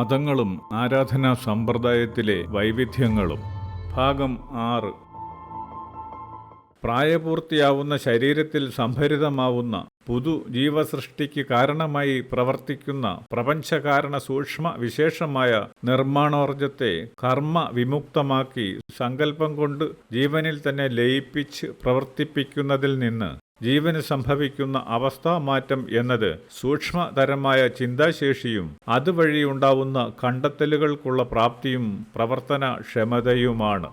മതങ്ങളും ആരാധനാ സമ്പ്രദായത്തിലെ വൈവിധ്യങ്ങളും. ഭാഗം ആറ്. പ്രായപൂർത്തിയാവുന്ന ശരീരത്തിൽ സംഭരിതമാവുന്ന പുതു ജീവസൃഷ്ടിക്ക് കാരണമായി പ്രവർത്തിക്കുന്ന പ്രപഞ്ചകാരണ സൂക്ഷ്മ വിശേഷമായ നിർമ്മാണോർജത്തെ കർമ്മ വിമുക്തമാക്കി സങ്കല്പം കൊണ്ട് ജീവനിൽ തന്നെ ലയിപ്പിച്ച് പ്രവർത്തിപ്പിക്കുന്നതിൽ നിന്ന് ജീവന് സംഭവിക്കുന്ന അവസ്ഥാമാറ്റം എന്നത് സൂക്ഷ്മതരമായ ചിന്താശേഷിയും അതുവഴി ഉണ്ടാവുന്ന കണ്ടെത്തലുകൾക്കുള്ള പ്രാപ്തിയും പ്രവർത്തന ക്ഷമതയുമാണ്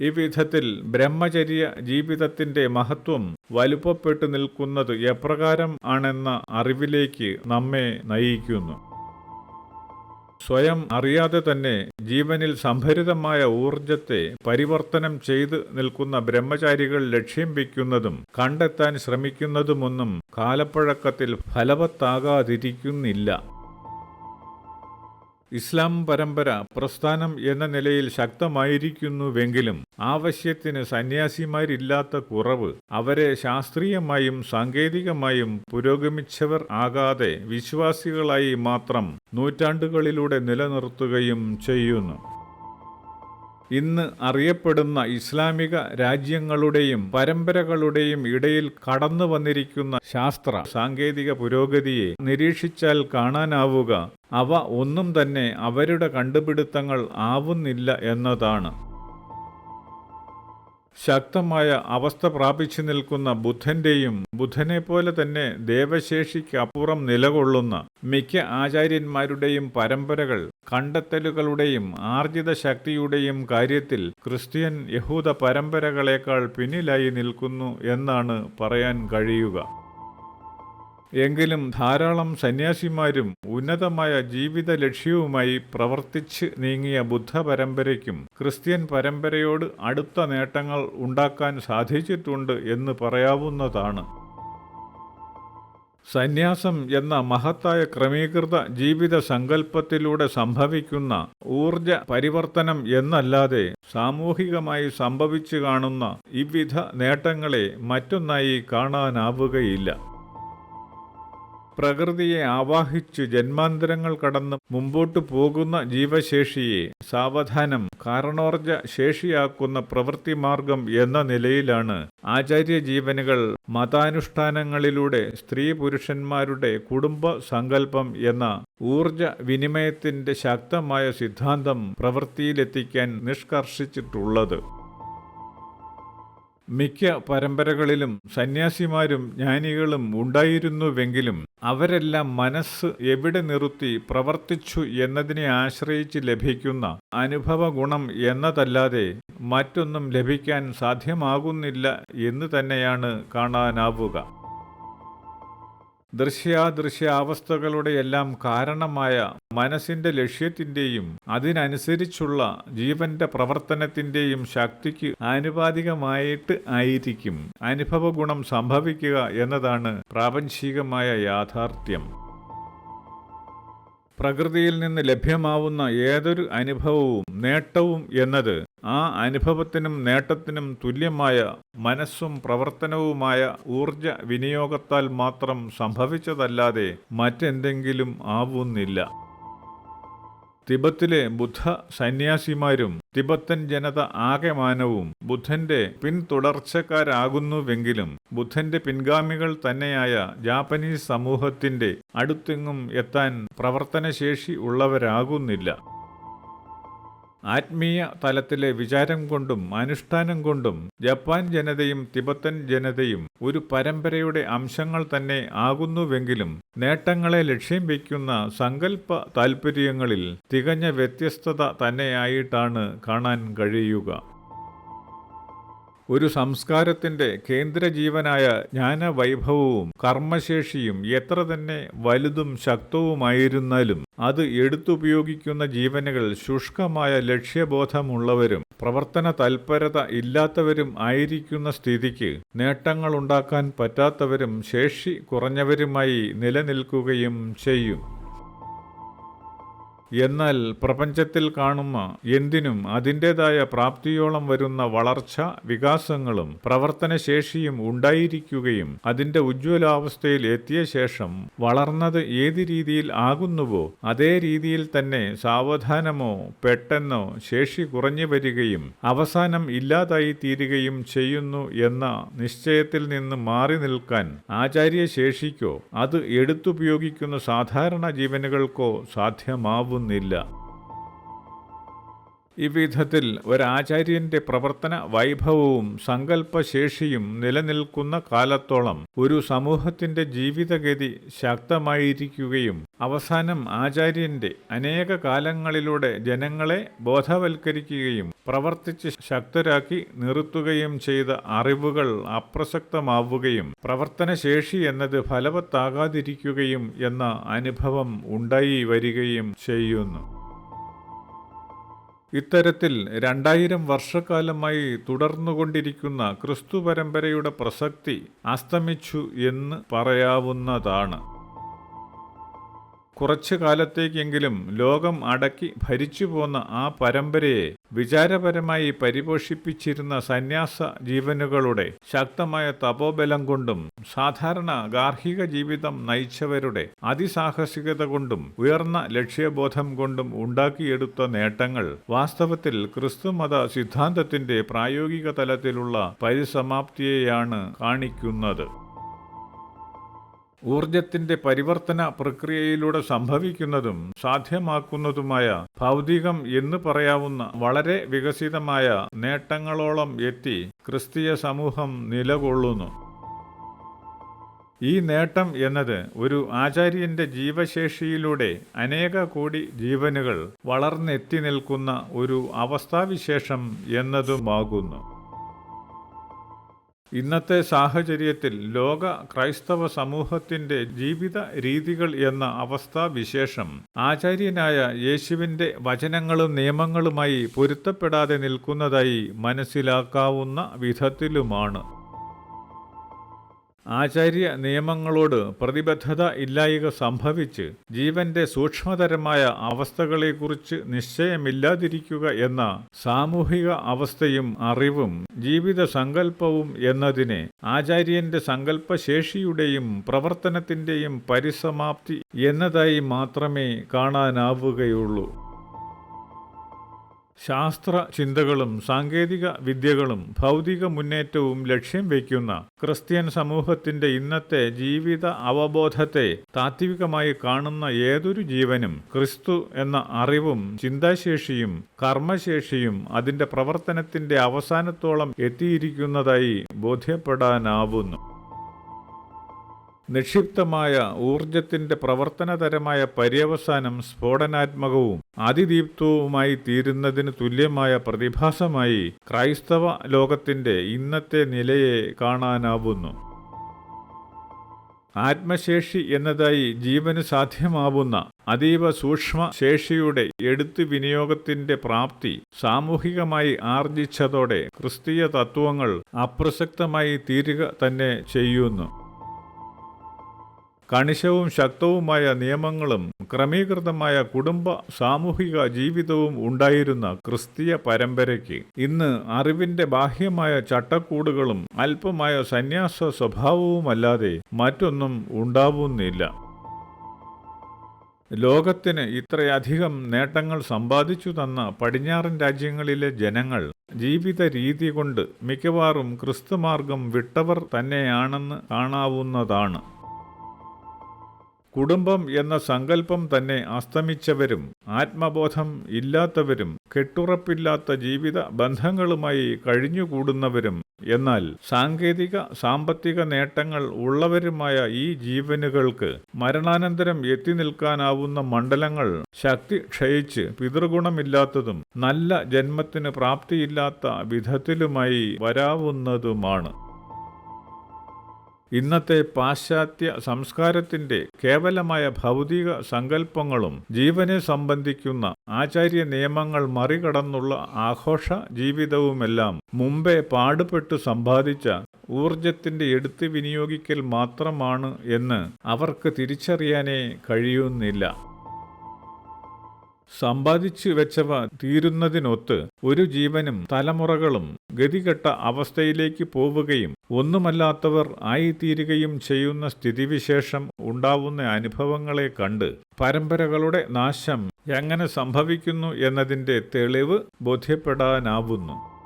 ഈ വിധത്തിൽ ബ്രഹ്മചര്യ ജീവിതത്തിന്റെ മഹത്വം വലുപ്പപ്പെട്ടു നിൽക്കുന്നത് എപ്രകാരം ആണെന്ന അറിവിലേക്ക് നമ്മെ നയിക്കുന്നു. സ്വയം അറിയാതെ തന്നെ ജീവനിൽ സംഭരിതമായ ഊർജത്തെ പരിവർത്തനം ചെയ്തു നിൽക്കുന്ന ബ്രഹ്മചാരികൾ ലക്ഷ്യം വയ്ക്കുന്നതും കണ്ടെത്താൻ ശ്രമിക്കുന്നതുമൊന്നും കാലപ്പഴക്കത്തിൽ ഫലവത്താകാതിരിക്കുന്നില്ല. ഇസ്ലാം പരമ്പര പ്രസ്ഥാനം എന്ന നിലയിൽ ശക്തമായിരിക്കുന്നുവെങ്കിലും ആവശ്യത്തിന് സന്യാസിമാരില്ലാത്ത കുറവ് അവരെ ശാസ്ത്രീയമായും സാങ്കേതികമായും പുരോഗമിച്ചവർ ആകാതെ വിശ്വാസികളായി മാത്രം നൂറ്റാണ്ടുകളിലൂടെ നിലനിർത്തുകയും ചെയ്യുന്നു. ഇന്ന് അറിയപ്പെടുന്ന ഇസ്ലാമിക രാജ്യങ്ങളുടെയും പരമ്പരകളുടെയും ഇടയിൽ കടന്നു വന്നിരിക്കുന്ന ശാസ്ത്ര സാങ്കേതിക പുരോഗതിയെ നിരീക്ഷിച്ചാൽ കാണാനാവുക. അവ ഒന്നും തന്നെ അവരുടെ കണ്ടുപിടുത്തങ്ങൾ ആവുന്നില്ല എന്നതാണ്. ശക്തമായ അവസ്ഥ പ്രാപിച്ചു നിൽക്കുന്ന ബുദ്ധന്റെയും ബുദ്ധനെ പോലെ തന്നെ ദേവശേഷിക്ക് അപ്പുറം നിലകൊള്ളുന്ന മിക്ക ആചാര്യന്മാരുടെയും പരമ്പരകൾ കണ്ടെത്തലുകളുടെയും ആർജിത ശക്തിയുടെയും കാര്യത്തിൽ ക്രിസ്ത്യൻ യഹൂദ പരമ്പരകളേക്കാൾ പിന്നിലായി നിൽക്കുന്നു എന്നാണ് പറയാൻ കഴിയുക. എങ്കിലും ധാരാളം സന്യാസിമാരും ഉന്നതമായ ജീവിത ലക്ഷ്യവുമായി പ്രവർത്തിച്ച് നീങ്ങിയ ബുദ്ധ പരമ്പരയ്ക്കും ക്രിസ്ത്യൻ പരമ്പരയോട് അടുത്ത നേട്ടങ്ങൾ ഉണ്ടാക്കാൻ സാധിച്ചിട്ടുണ്ട് എന്ന് പറയാവുന്നതാണ്. സന്യാസം എന്ന മഹത്തായ ക്രമീകൃത ജീവിത സങ്കല്പത്തിലൂടെ സംഭവിക്കുന്ന ഊർജ പരിവർത്തനം എന്നല്ലാതെ സാമൂഹികമായി സംഭവിച്ചു കാണുന്ന ഇവിധ നേട്ടങ്ങളെ മറ്റൊന്നായി കാണാനാവുകയില്ല. പ്രകൃതിയെ ആവാഹിച്ചു ജന്മാന്തരങ്ങൾ കടന്ന് മുമ്പോട്ടു പോകുന്ന ജീവശേഷിയെ സാവധാനം കാരണോർജ ശേഷിയാക്കുന്ന പ്രവൃത്തി മാർഗം എന്ന നിലയിലാണ് ആചാര്യ ജീവനുകൾ മതാനുഷ്ഠാനങ്ങളിലൂടെ സ്ത്രീ പുരുഷന്മാരുടെ കുടുംബ സങ്കല്പം എന്ന ഊർജ വിനിമയത്തിന്റെ ശക്തമായ സിദ്ധാന്തം പ്രവൃത്തിയിലെത്തിക്കാൻ നിഷ്കർഷിച്ചിട്ടുള്ളത്. മിക്ക പരമ്പരകളിലും സന്യാസിമാരും ജ്ഞാനികളും ഉണ്ടായിരുന്നുവെങ്കിലും അവരെല്ലാം മനസ്സ് എവിടെ നിർത്തി പ്രവർത്തിച്ചു എന്നതിനെ ആശ്രയിച്ച് ലഭിക്കുന്ന അനുഭവ ഗുണം എന്നതല്ലാതെ മറ്റൊന്നും ലഭിക്കാൻ സാധ്യമാകുന്നില്ല എന്ന് തന്നെയാണ് കാണാനാവുക. ദൃശ്യാദൃശ്യാവസ്ഥകളുടെ എല്ലാം കാരണമായ മനസ്സിന്റെ ലക്ഷ്യത്തിന്റെയും അതിനനുസരിച്ചുള്ള ജീവന്റെ പ്രവർത്തനത്തിന്റെയും ശക്തിക്ക് ആനുപാതികമായിട്ട് ആയിരിക്കും. അനുഭവഗുണം സംഭവിക്കുക എന്നതാണ് പ്രാപഞ്ചികമായ യാഥാർത്ഥ്യം. പ്രകൃതിയിൽ നിന്ന് ലഭ്യമാവുന്ന ഏതൊരു അനുഭവവും നേട്ടവും എന്നത് ആ അനുഭവത്തിനും നേട്ടത്തിനും തുല്യമായ മനസ്സും പ്രവർത്തനവുമായ ഊർജ വിനിയോഗത്താൽ മാത്രം സംഭവിച്ചതല്ലാതെ മറ്റെന്തെങ്കിലും ആവുന്നില്ല. തിബത്തിലെ ബുദ്ധ സന്യാസിമാരും തിബത്തൻ ജനത ആകെമാനവും ബുദ്ധന്റെ പിന്തുടർച്ചക്കാരാകുന്നുവെങ്കിലും ബുദ്ധന്റെ പിൻഗാമികൾ തന്നെയായ ജാപ്പനീസ് സമൂഹത്തിന്റെ അടുത്തെങ്ങും എത്താൻ പ്രവർത്തനശേഷി ഉള്ളവരാകുന്നില്ല. ആത്മീയ തലത്തിലെ വിചാരം കൊണ്ടും അനുഷ്ഠാനം കൊണ്ടും ജപ്പാൻ ജനതയും തിബത്തൻ ജനതയും ഒരു പരമ്പരയുടെ അംശങ്ങൾ തന്നെ ആകുന്നുവെങ്കിലും നേട്ടങ്ങളെ ലക്ഷ്യം വയ്ക്കുന്ന സങ്കല്പ താൽപ്പര്യങ്ങളിൽ തികഞ്ഞ വ്യത്യസ്തത തന്നെയായിട്ടാണ് കാണാൻ കഴിയുക. ഒരു സംസ്കാരത്തിന്റെ കേന്ദ്രജീവനായ ജ്ഞാനവൈഭവവും കർമ്മശേഷിയും എത്ര തന്നെ വലുതും ശക്തവുമായിരുന്നാലും അത് എടുത്തുപയോഗിക്കുന്ന ജീവനുകൾ ശുഷ്കമായ ലക്ഷ്യബോധമുള്ളവരും പ്രവർത്തന തൽപരത ഇല്ലാത്തവരും ആയിരിക്കുന്ന സ്ഥിതിക്ക് നേട്ടങ്ങളുണ്ടാക്കാൻ പറ്റാത്തവരും ശേഷി കുറഞ്ഞവരുമായി നിലനിൽക്കുകയും ചെയ്യും. എന്നാൽ പ്രപഞ്ചത്തിൽ കാണുന്ന എന്തിനും അതിന്റെതായ പ്രാപ്തിയോളം വരുന്ന വളർച്ച വികാസങ്ങളും പ്രവർത്തനശേഷിയും ഉണ്ടായിരിക്കുകയും അതിന്റെ ഉജ്ജ്വലാവസ്ഥയിൽ എത്തിയ ശേഷം വളർന്നത് ഏത് രീതിയിൽ ആകുന്നുവോ അതേ രീതിയിൽ തന്നെ സാവധാനമോ പെട്ടെന്നോ ശേഷി കുറഞ്ഞു വരികയും അവസാനം ഇല്ലാതായി തീരുകയും ചെയ്യുന്നു എന്ന നിശ്ചയത്തിൽ നിന്ന് മാറി നിൽക്കാൻ ആചാര്യശേഷിക്കോ അത് എടുത്തുപയോഗിക്കുന്ന സാധാരണ ജീവനുകൾക്കോ സാധ്യമാവുന്നില്ല ഇവിധത്തിൽ ഒരാചാര്യന്റെ പ്രവർത്തന വൈഭവവും സങ്കല്പശേഷിയും നിലനിൽക്കുന്ന കാലത്തോളം ഒരു സമൂഹത്തിന്റെ ജീവിതഗതി ശക്തമായിരിക്കുകയും അവസാനം ആചാര്യന്റെ അനേക കാലങ്ങളിലൂടെ ജനങ്ങളെ ബോധവൽക്കരിക്കുകയും പ്രവർത്തിച്ച് ശക്തരാക്കി നിർത്തുകയും ചെയ്ത അറിവുകൾ അപ്രസക്തമാവുകയും പ്രവർത്തനശേഷി എന്നത് ഫലവത്താകാതിരിക്കുകയും എന്ന അനുഭവം ഉണ്ടായി വരികയും ചെയ്യുന്നു. ഇത്തരത്തിൽ രണ്ടായിരം വർഷക്കാലമായി തുടർന്നുകൊണ്ടിരിക്കുന്ന ക്രിസ്തു പരമ്പരയുടെ പ്രസക്തി അസ്തമിച്ചു എന്ന് പറയാവുന്നതാണ്. കുറച്ചു കാലത്തേക്കെങ്കിലും ലോകം അടക്കി ഭരിച്ചു പോന്ന ആ പരമ്പരയെ വിചാരപരമായി പരിപോഷിപ്പിച്ചിരുന്ന സന്യാസ ജീവനുകളുടെ ശക്തമായ തപോബലം കൊണ്ടും സാധാരണ ഗാർഹിക ജീവിതം നയിച്ചവരുടെ അതിസാഹസികത കൊണ്ടും ഉയർന്ന ലക്ഷ്യബോധം കൊണ്ടും ഉണ്ടാക്കിയെടുത്ത നേട്ടങ്ങൾ വാസ്തവത്തിൽ ക്രിസ്തുമത സിദ്ധാന്തത്തിന്റെ പ്രായോഗിക തലത്തിലുള്ള പരിസമാപ്തിയെയാണ് കാണിക്കുന്നത്. ഊർജത്തിന്റെ പരിവർത്തന പ്രക്രിയയിലൂടെ സംഭവിക്കുന്നതും സാധ്യമാക്കുന്നതുമായ ഭൗതികം എന്ന് പറയാവുന്ന വളരെ വികസിതമായ നേട്ടങ്ങളോളം എത്തി ക്രിസ്തീയ സമൂഹം നിലകൊള്ളുന്നു. ഈ നേട്ടം എന്നത് ഒരു ആചാര്യന്റെ ജീവശേഷിയിലൂടെ അനേക കോടി ജീവനുകൾ വളർന്നെത്തി നിൽക്കുന്ന ഒരു അവസ്ഥാവിശേഷം എന്നതുമാകുന്നു. ഇന്നത്തെ സാഹചര്യത്തിൽ ലോക ക്രൈസ്തവ സമൂഹത്തിന്റെ ജീവിത രീതികൾ എന്ന അവസ്ഥാവിശേഷം ആചാര്യനായ യേശുവിന്റെ വചനങ്ങളും നിയമങ്ങളുമായി പൊരുത്തപ്പെടാതെ നിൽക്കുന്നതായി മനസ്സിലാക്കാവുന്ന വിധത്തിലുമാണ്. ആചാര്യ നിയമങ്ങളോട് പ്രതിബദ്ധത ഇല്ലായിക സംഭവിച്ച് ജീവന്റെ സൂക്ഷ്മതരമായ അവസ്ഥകളെക്കുറിച്ച് നിശ്ചയമില്ലാതിരിക്കുക എന്ന സാമൂഹിക അവസ്ഥയും അറിവും ജീവിത സങ്കല്പവും എന്നതിനെ ആചാര്യന്റെ സങ്കല്പശേഷിയുടെയും പ്രവർത്തനത്തിന്റെയും പരിസമാപ്തി എന്നതായി മാത്രമേ കാണാനാവുകയുള്ളൂ. ശാസ്ത്ര ചിന്തകളും സാങ്കേതിക വിദ്യകളും ഭൗതിക മുന്നേറ്റവും ലക്ഷ്യം വയ്ക്കുന്ന ക്രിസ്ത്യൻ സമൂഹത്തിന്റെ ഇന്നത്തെ ജീവിത അവബോധത്തെ താത്വികമായി കാണുന്ന ഏതൊരു ജീവനും ക്രിസ്തു എന്ന അറിവും ചിന്താശേഷിയും കർമ്മശേഷിയും അതിന്റെ പ്രവർത്തനത്തിന്റെ അവസാനത്തോളം എത്തിയിരിക്കുന്നതായി ബോധ്യപ്പെടാനാവുന്നു. നിക്ഷിപ്തമായ ഊർജത്തിന്റെ പ്രവർത്തനതരമായ പര്യവസാനം സ്ഫോടനാത്മകവും അതിദീപ്തവുമായി തീരുന്നതിന് തുല്യമായ പ്രതിഭാസമായി ക്രൈസ്തവ ലോകത്തിന്റെ ഇന്നത്തെ നിലയെ കാണാനാവുന്നു. ആത്മശേഷി എന്നതായി ജീവന് സാധ്യമാവുന്ന അതീവ സൂക്ഷ്മ ശേഷിയുടെ എടുത്തു വിനിയോഗത്തിന്റെ പ്രാപ്തി സാമൂഹികമായി ആർജിച്ചതോടെ ക്രിസ്തീയ തത്വങ്ങൾ അപ്രസക്തമായി തീരുക തന്നെ ചെയ്യുന്നു. കണിശവും ശക്തവുമായ നിയമങ്ങളും ക്രമീകൃതമായ കുടുംബ സാമൂഹിക ജീവിതവും ഉണ്ടായിരുന്ന ക്രിസ്തീയ പരമ്പരയ്ക്ക് ഇന്ന് അറിവിന്റെ ബാഹ്യമായ ചട്ടക്കൂടുകളും അല്പമായ സന്യാസ സ്വഭാവവുമല്ലാതെ മറ്റൊന്നും ഉണ്ടാവുന്നില്ല. ലോകത്തിന് ഇത്രയധികം നേട്ടങ്ങൾ സമ്പാദിച്ചു തന്ന പടിഞ്ഞാറൻ രാജ്യങ്ങളിലെ ജനങ്ങൾ ജീവിത രീതി കൊണ്ട് മിക്കവാറും ക്രിസ്തുമാർഗം വിട്ടവർ തന്നെയാണെന്ന് കാണാവുന്നതാണ്. കുടുംബം എന്ന സങ്കല്പം തന്നെ അസ്തമിച്ചവരും ആത്മബോധം ഇല്ലാത്തവരും കെട്ടുറപ്പില്ലാത്ത ജീവിത ബന്ധങ്ങളുമായി കഴിഞ്ഞുകൂടുന്നവരും. എന്നാൽ സാങ്കേതിക സാമ്പത്തിക നേട്ടങ്ങൾ ഉള്ളവരുമായ ഈ ജീവനുകൾക്ക് മരണാനന്തരം എത്തി നിൽക്കാനാവുന്ന മണ്ഡലങ്ങൾ ശക്തി ക്ഷയിച്ച് പിതൃഗുണമില്ലാത്തതും നല്ല ജന്മത്തിന് പ്രാപ്തിയില്ലാത്ത വിധത്തിലുമായി വരാവുന്നതുമാണ്. ഇന്നത്തെ പാശ്ചാത്യ സംസ്കാരത്തിന്റെ കേവലമായ ഭൗതിക സങ്കല്പങ്ങളും ജീവനെ സംബന്ധിക്കുന്ന ആചാര്യ നിയമങ്ങൾ മറികടന്നുള്ള ആഘോഷ ജീവിതവുമെല്ലാം മുമ്പേ പാടുപെട്ട് സമ്പാദിച്ച ഊർജത്തിന്റെ എടുത്തു വിനിയോഗിക്കൽ മാത്രമാണ് എന്ന് അവർക്ക് തിരിച്ചറിയാനേ കഴിയുന്നില്ല. സമ്പാദിച്ചു വെച്ചവ തീരുന്നതിനൊത്ത് ഒരു ജീവനും തലമുറകളും ഗതികെട്ട അവസ്ഥയിലേക്ക് പോവുകയും ഒന്നുമല്ലാത്തവർ ആയിത്തീരുകയും ചെയ്യുന്ന സ്ഥിതിവിശേഷം ഉണ്ടാവുന്ന അനുഭവങ്ങളെ കണ്ട് പരമ്പരകളുടെ നാശം എങ്ങനെ സംഭവിക്കുന്നു എന്നതിന്റെ തെളിവ് ബോധ്യപ്പെടാനാവുന്നു.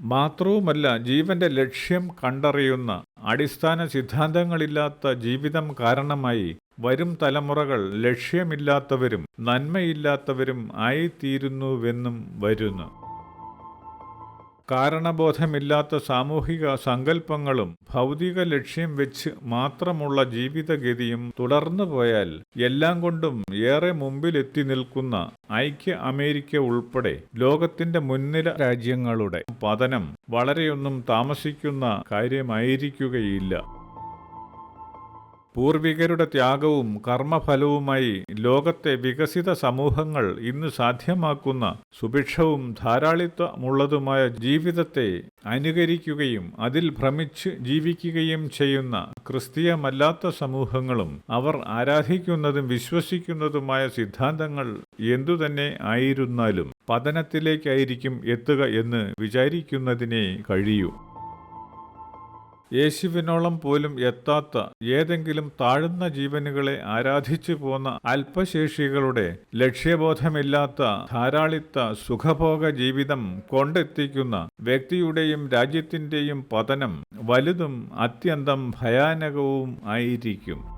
മാത്രവുമല്ല ജീവന്റെ ലക്ഷ്യം കണ്ടറിയുന്ന അടിസ്ഥാന സിദ്ധാന്തങ്ങളില്ലാത്ത ജീവിതം കാരണമായി വരും തലമുറകൾ ലക്ഷ്യമില്ലാത്തവരും നന്മയില്ലാത്തവരും ആയിത്തീരുന്നുവെന്നും വരുന്നു. കാരണബോധമില്ലാത്ത സാമൂഹിക സങ്കല്പങ്ങളും ഭൗതിക ലക്ഷ്യം വെച്ച് മാത്രമുള്ള ജീവിതഗതിയും തുടർന്നു പോയാൽ എല്ലാം കൊണ്ടും ഏറെ മുമ്പിലെത്തി നിൽക്കുന്ന ഐക്യ അമേരിക്ക ഉൾപ്പെടെ ലോകത്തിന്റെ മുൻനിര രാജ്യങ്ങളുടെ പതനം വളരെയൊന്നും താമസിക്കുന്ന കാര്യമായിരിക്കുകയില്ല. പൂർവികരുടെ ത്യാഗവും കർമ്മഫലവുമായി ലോകത്തെ വികസിത സമൂഹങ്ങൾ ഇന്ന് സാധ്യമാക്കുന്ന സുഭിക്ഷവും ധാരാളിത്വമുള്ളതുമായ ജീവിതത്തെ അനുകരിക്കുകയും അതിൽ ഭ്രമിച്ച് ജീവിക്കുകയും ചെയ്യുന്ന ക്രിസ്തീയമല്ലാത്ത സമൂഹങ്ങളും അവർ ആരാധിക്കുന്നതും വിശ്വസിക്കുന്നതുമായ സിദ്ധാന്തങ്ങൾ എന്തുതന്നെ ആയിരുന്നാലും പതനത്തിലേക്കായിരിക്കും എത്തുക എന്ന് വിചാരിക്കുന്നതിനേ കഴിയൂ. യേശുവിനോളം പോലും എത്താത്ത ഏതെങ്കിലും താഴ്ന്ന ജീവനുകളെ ആരാധിച്ചു പോന്ന അല്പശേഷികളുടെ ലക്ഷ്യബോധമില്ലാത്ത ധാരാളിത്ത സുഖഭോഗ ജീവിതം കൊണ്ടെത്തിക്കുന്ന വ്യക്തിയുടെയും രാജ്യത്തിന്റെയും പതനം വലുതും അത്യന്തം ഭയാനകവും ആയിരിക്കും.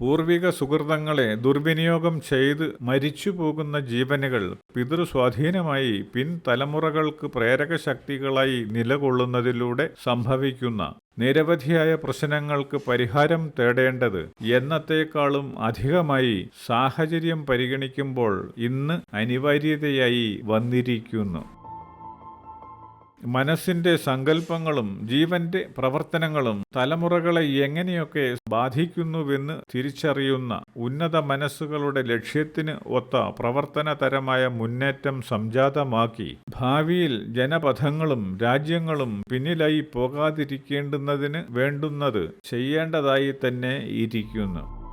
പൂർവിക സുഹൃതങ്ങളെ ദുർവിനിയോഗം ചെയ്ത് മരിച്ചു പോകുന്ന ജീവനുകൾ പിതൃസ്വാധീനമായി പിൻതലമുറകൾക്ക് പ്രേരക ശക്തികളായി നിലകൊള്ളുന്നതിലൂടെ സംഭവിക്കുന്ന നിരവധിയായ പ്രശ്നങ്ങൾക്ക് പരിഹാരം തേടേണ്ടത് എന്നത്തേക്കാളും അധികമായി സാഹചര്യം പരിഗണിക്കുമ്പോൾ ഇന്ന് അനിവാര്യതയായി വന്നിരിക്കുന്നു. മനസ്സിന്റെ സങ്കല്പങ്ങളും ജീവന്റെ പ്രവർത്തനങ്ങളും തലമുറകളെ എങ്ങനെയൊക്കെ ബാധിക്കുന്നുവെന്ന് തിരിച്ചറിയുന്ന ഉന്നത മനസ്സുകളുടെ ലക്ഷ്യത്തിന് ഒത്ത പ്രവർത്തനതരമായ മുന്നേറ്റം സംജാതമാക്കി ഭാവിയിൽ ജനപഥങ്ങളും രാജ്യങ്ങളും പിന്നിലായി പോകാതിരിക്കേണ്ടുന്നതിന് വേണ്ടുന്നത് ചെയ്യേണ്ടതായി തന്നെ ഇരിക്കുന്നു.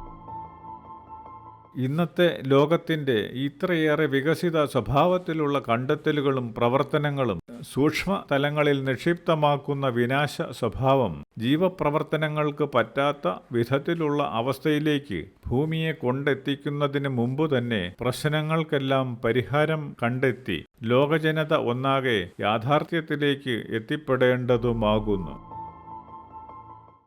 ഇന്നത്തെ ലോകത്തിന്റെ ഇത്രയേറെ വികസിത സ്വഭാവത്തിലുള്ള കണ്ടെത്തലുകളും പ്രവർത്തനങ്ങളും സൂക്ഷ്മ തലങ്ങളിൽ നിക്ഷിപ്തമാക്കുന്ന വിനാശ സ്വഭാവം ജീവപ്രവർത്തനങ്ങൾക്ക് പറ്റാത്ത വിധത്തിലുള്ള അവസ്ഥയിലേക്ക് ഭൂമിയെ കൊണ്ടെത്തിക്കുന്നതിന് മുമ്പ് തന്നെ പ്രശ്നങ്ങൾക്കെല്ലാം പരിഹാരം കണ്ടെത്തി ലോകജനത ഒന്നാകെ യാഥാർത്ഥ്യത്തിലേക്ക് എത്തിപ്പെടേണ്ടതുമാകുന്നു.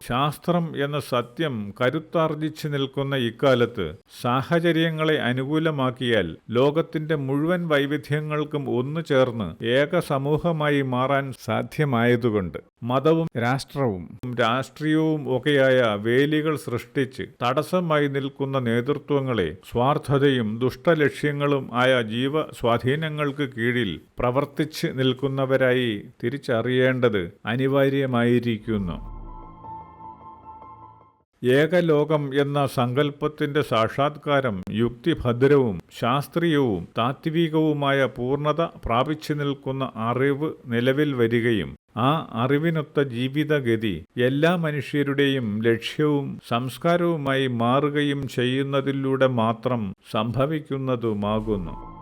ശാസ്ത്രം എന്ന സത്യം കരുത്താർജിച്ചു നിൽക്കുന്ന ഇക്കാലത്ത് സാഹചര്യങ്ങളെ അനുകൂലമാക്കിയാൽ ലോകത്തിന്റെ മുഴുവൻ വൈവിധ്യങ്ങൾക്കും ഒന്നു ചേർന്ന് ഏക സമൂഹമായി മാറാൻ സാധ്യമായതുകൊണ്ട് മതവും രാഷ്ട്രവും രാഷ്ട്രീയവും ഒക്കെയായ വേലികൾ സൃഷ്ടിച്ച് തടസ്സമായി നിൽക്കുന്ന നേതൃത്വങ്ങളെ സ്വാർത്ഥതയും ദുഷ്ടലക്ഷ്യങ്ങളും ആയ ജീവ സ്വാധീനങ്ങൾക്ക് കീഴിൽ പ്രവർത്തിച്ച് നിൽക്കുന്നവരായി തിരിച്ചറിയേണ്ടത് അനിവാര്യമായിരിക്കുന്നു. ഏകലോകം എന്ന സങ്കല്പത്തിന്റെ സാക്ഷാത്കാരം യുക്തിഭദ്രവും ശാസ്ത്രീയവും താത്വികവുമായ പൂർണത പ്രാപിച്ചു നിൽക്കുന്ന അറിവ് നിലവിൽ വരികയും ആ അറിവിനൊത്ത ജീവിതഗതി എല്ലാ മനുഷ്യരുടെയും ലക്ഷ്യവും സംസ്കാരവുമായി മാറുകയും ചെയ്യുന്നതിലൂടെ മാത്രം സംഭവിക്കുന്നതുമാകുന്നു.